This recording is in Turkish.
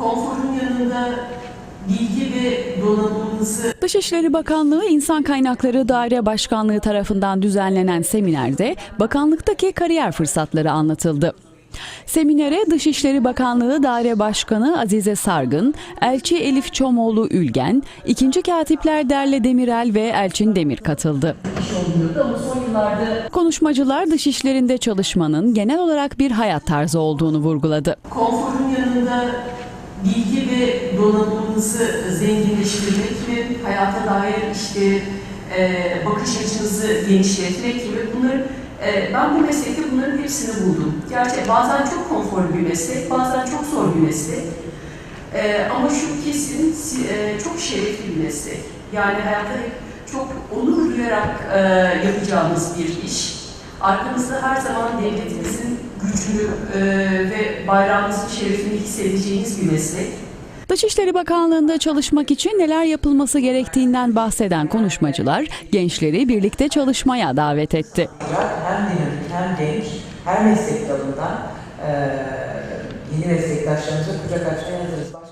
konforun yanında bilgi ve donanımınızı Dışişleri Bakanlığı İnsan Kaynakları Daire Başkanlığı tarafından düzenlenen seminerde bakanlıktaki kariyer fırsatları anlatıldı. Seminere Dışişleri Bakanlığı Daire Başkanı Azize Sargın, Elçi Elif Çomoğlu Ülgen, ikinci katipler Derle Demirel ve Elçin Demir katıldı. Konuşmacılar dışişlerinde çalışmanın genel olarak bir hayat tarzı olduğunu vurguladı. konforun yanında bilgi ve donanımınızı zenginleştirmek ve hayata dair işte e, bakış açınızı genişletmek gibi bunları e, ben bu meslekte bunların hepsini buldum. Gerçi bazen çok konforlu bir meslek, bazen çok zor bir meslek. E, ama şu kesin si- e, çok şerefli bir meslek. Yani hayatta çok onur duyarak e, yapacağımız bir iş. Arkanızda her zaman devletimizin gücünü e, ve bayrağımızın şerefini hissedeceğiniz bir meslek. Dışişleri Bakanlığı'nda çalışmak için neler yapılması gerektiğinden bahseden konuşmacılar gençleri birlikte çalışmaya davet etti. hem dinamik hem genç her meslek dalından yeni meslektaşlarımıza kucak açmaya hazırız.